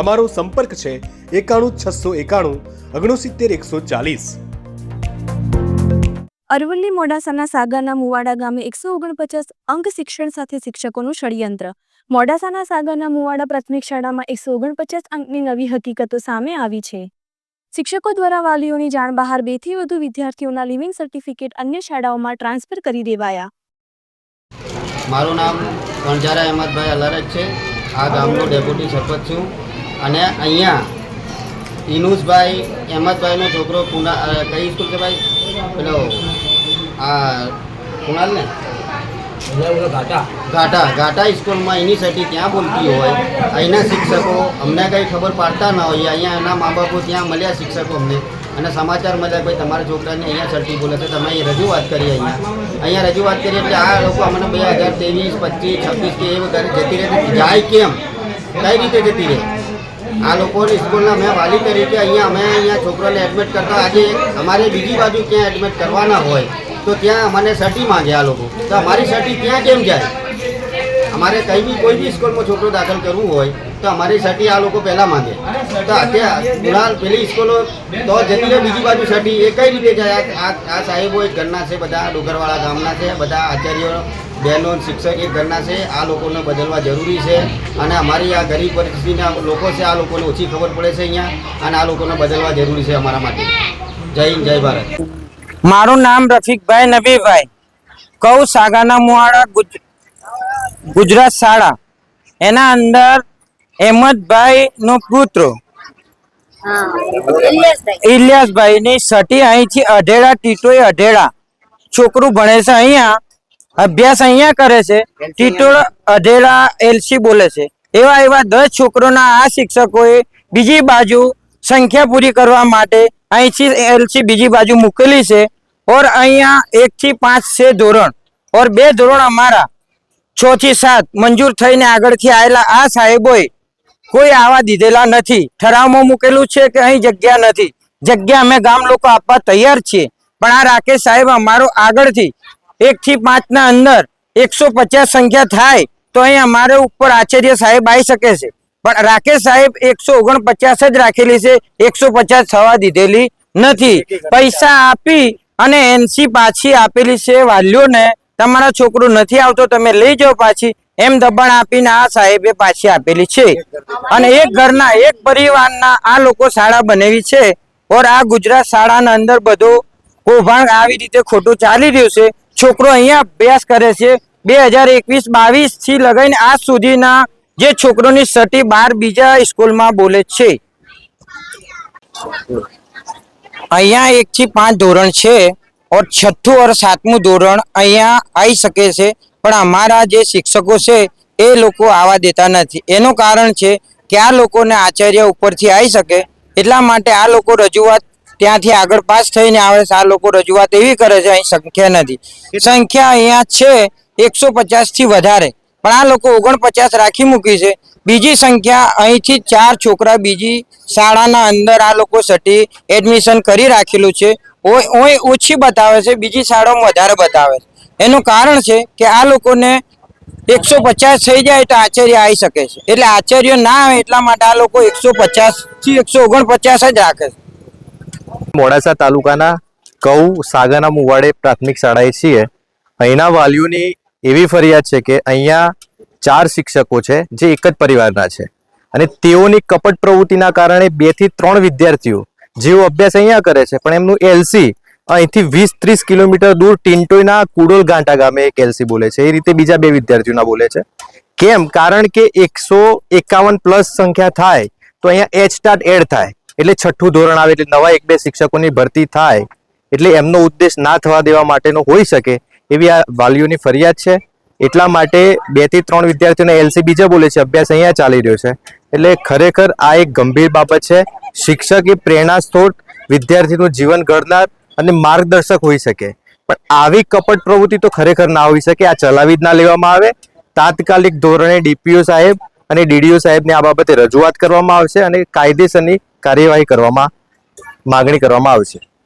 અમારો સંપર્ક છે એકાણું છસો એકાણું ઓગણસિત્તેર એકસો ચાલીસ. અરવલ્લી મોડાસાના સાગાના મુવાડા ગામે એકસો ઓગણપચાસ અંક શિક્ષણ સાથે શિક્ષકોનું ષડયંત્ર. મોડાસાના સાગાના મુવાડા પ્રાથમિક શાળામાં એકસો ઓગણપચાસ અંકની નવી હકીકતો સામે આવી છે. શિક્ષકો દ્વારા વાલીઓની જાણ બહાર બેથી વધુ વિદ્યાર્થીઓના લિવિંગ સર્ટિફિકેટ અન્ય શાળાઓમાં ટ્રાન્સફર કરી દેવાયા. મારું નામ વણઝારા અહેમદભાઈ અલારજ છે. આ ગામનો ડેપ્યુટી સરપંચ છું. અને અહીંયા ઇનુસભાઈ અહેમદભાઈનો છોકરો કુના કઈ સ્કૂલ છે ભાઈ? પેલો આ કુણાલ ને ઘાટા ઘાટા સ્કૂલમાં એની સટી ત્યાં બોલતી હોય. અહીંના શિક્ષકો અમને કંઈ ખબર પાડતા ન હોય. અહીંયા એના મા બાપો ત્યાં મળ્યા શિક્ષકો અમને. અને સમાચાર મળ્યા ભાઈ તમારા છોકરાને અહીંયા સર્ટી બોલે છે. તમે અહીં રજૂઆત કરી અહીંયા. અહીંયા રજૂઆત કરી એટલે આ લોકો અમને બે હજાર ત્રેવીસ પચીસ છવ્વીસ કે એ વગર જતી રહે જાય કેમ? કઈ રીતે જતી રહે? આ લોકોની સ્કૂલના મેં વાલી તરીકે અહીંયા અમે અહીંયા છોકરાને એડમિટ કરતા. આજે અમારે બીજી બાજુ ક્યાં એડમિટ કરવાના હોય, તો ત્યાં મને સર્ટી માંગે આ લોકો. તો અમારી સર્ટી ત્યાં કેમ જાય? અમારે કંઈ બી, કોઈ બી સ્કૂલમાં છોકરો દાખલ કરવું હોય, તો અમારી સર્ટી આ લોકો પહેલાં માંગે. તો અત્યારે ફિલહાલ પેલી સ્કૂલો તો જતી રહે બીજી બાજુ સર્ટી એ કઈ રીતે જાય? આ સાહેબો ઘરના છે, બધા ડુંગરવાળા ગામના છે, બધા આચાર્યો બહેનો શિક્ષક એક ઘરના છે. આ લોકોને બદલવા જરૂરી છે અને અમારી આ ગરીબ પરિસ્થિતિના લોકો છે આ લોકોને ઓછી ખબર પડે છે અહીંયા અને આ લોકોને બદલવા જરૂરી છે અમારા માટે. જય હિન્દ જય ભારત. મારું નામ રફીકભાઈ નબીભાઈ. કૌ સાગાના મુવાડા ગુજ ગુજરાત શાળા. એના અંદર અહેમદભાઈ નો પુત્ર. ઇલિયાસભાઈ ની સટી અહીંથી અઢેડા ટીટોઈ અઢેડા છોકરું ભણે છે અહીંયા. અભ્યાસ અહીંયા કરે છે. ટીટોળ અઢેડા એલસી બોલે છે. એવા એવા દસ છોકરોના આ શિક્ષકોએ બીજી બાજુ સંખ્યા પૂરી કરવા માટે અહીંથી એલસી બીજી બાજુ મૂકેલી છે. ઓર અહીંયા એક થી પાંચ છે ધોરણ. ઓર બે ધોરણ અમારા. છ થી સાત મંજૂર થઈને આગળથી આવેલા આ સાહેબોએ કોઈ આવા દીધેલા નથી. ઠરાવમાં મૂકેલું છે કે અહીં જગ્યા નથી. જગ્યા અમે ગામ લોકો આપવા તૈયાર છીએ. પણ આ રાકેશ સાહેબ અમારો આગળથી એક થી પાંચ ના અંદર એકસો પચાસ સંખ્યા થાય તો અહીં અમારે ઉપર આચાર્ય સાહેબ આવી શકે છે. પણ રાકેશ સાહેબ એકસો ઓગણપચાસ જ રાખેલી છે એકસો પચાસ થવા દીધેલી નથી. પૈસા આપી અને એનસી પાછી આપેલી છે વાલીઓને. તમારા છોકરો નથી આવતો તમે લઈ જાઓ પાછી. એમ દબાણ આપીને આ સાહેબે પાછી આપેલી છે. અને એક ઘરના એક પરિવારના આ લોકો શાળા બનાવી છે. ઓર આ ગુજરાત શાળાના અંદર બધું કૌભાંડ આવી રીતે ખોટું ચાલી રહ્યું છે. છોકરો અહીંયા અભ્યાસ કરે છે. બે હજાર એકવીસ બાવીસથી લગાવીને આજ સુધીના જે છોકરોની સટી બાર બીજા સ્કૂલમાં બોલે છે. અહીંયા એક થી પાંચ ધોરણ છે ઓર છઠ્ઠું ઓર સાતમું ધોરણ અહીંયા આવી શકે છે. પણ અમારા જે શિક્ષકો છે એ લોકો આવા દેતા નથી. એનું કારણ છે કે આ લોકોને આચાર્ય ઉપરથી આવી શકે. એટલા માટે આ લોકો રજૂઆત ત્યાંથી આગળ પાસ થઈને આવે છે આ લોકો રજૂઆત એવી કરે છે અહીં સંખ્યા નથી. સંખ્યા અહીંયા છે એકસો પચાસથી વધારે. પણ આ લોકો ઓગણપચાસ રાખી મૂકી છે. બીજી સંખ્યા અહીંથી ચાર છોકરા બીજી શાળાના અંદર આ લોકો સટી એડમિશન કરી રાખેલું છે. ઓય ઓછી બતાવે છે બીજી શાળામાં વધારે બતાવે છે. એનું કારણ છે કે આ લોકોને એકસો પચાસ થઈ જાય તો આચાર્ય આવી શકે છે. એટલે આચાર્ય ના આવે એટલા માટે આ લોકો એકસો પચાસથી એકસો ઓગણપચાસ જ રાખે છે. મોડાસા તાલુકાના કૌ સાગાના મુવાડે પ્રાથમિક શાળાએ છીએ. અહીંના વાલીઓની એવી ફરિયાદ છે કે અહીંયા ચાર શિક્ષકો છે, જે એક જ પરિવારના છે. અને તેઓની કપટ પ્રવૃત્તિના કારણે બેથી ત્રણ વિદ્યાર્થીઓ જેઓ અભ્યાસ અહીંયા કરે છે, પણ એમનું એલસી અહીંથી વીસ ત્રીસ કિલોમીટર દૂર ટિન્ટોઈના કુડોલ ગાંટા ગામે એક એલસી બોલે છે. એ રીતે બીજા બે વિદ્યાર્થીઓના બોલે છે. કેમ? કારણ કે એકસો એકાવન પ્લસ સંખ્યા થાય તો અહીંયા એચ સ્ટાર્ટ એડ થાય. એટલે છઠ્ઠું ધોરણ આવે એટલે નવા એક બે શિક્ષકોની ભરતી થાય, એટલે એમનો ઉદ્દેશ ના થવા દેવા માટેનો હોઈ શકે એવી આ વાલીઓની ફરિયાદ છે. એટલા માટે બેથી ત્રણ વિદ્યાર્થીઓને એલસી બીજા બોલે છે, અભ્યાસ અહીંયા ચાલી રહ્યો છે. એટલે ખરેખર આ એક ગંભીર બાબત છે. શિક્ષક એ પ્રેરણા સ્ત્રોત વિદ્યાર્થીનું જીવન ઘડનાર અને માર્ગદર્શક હોઈ શકે. પણ આવી કપટ પ્રવૃત્તિ તો ખરેખર ના હોઈ શકે, આ ચલાવી જ ના લેવામાં આવે. તાત્કાલિક ધોરણે ડીપીઓ સાહેબ અને ડીડીઓ સાહેબને આ બાબતે રજૂઆત કરવામાં આવશે અને કાયદેસરની કાર્યવાહી કરવામાં માગણી કરવામાં આવશે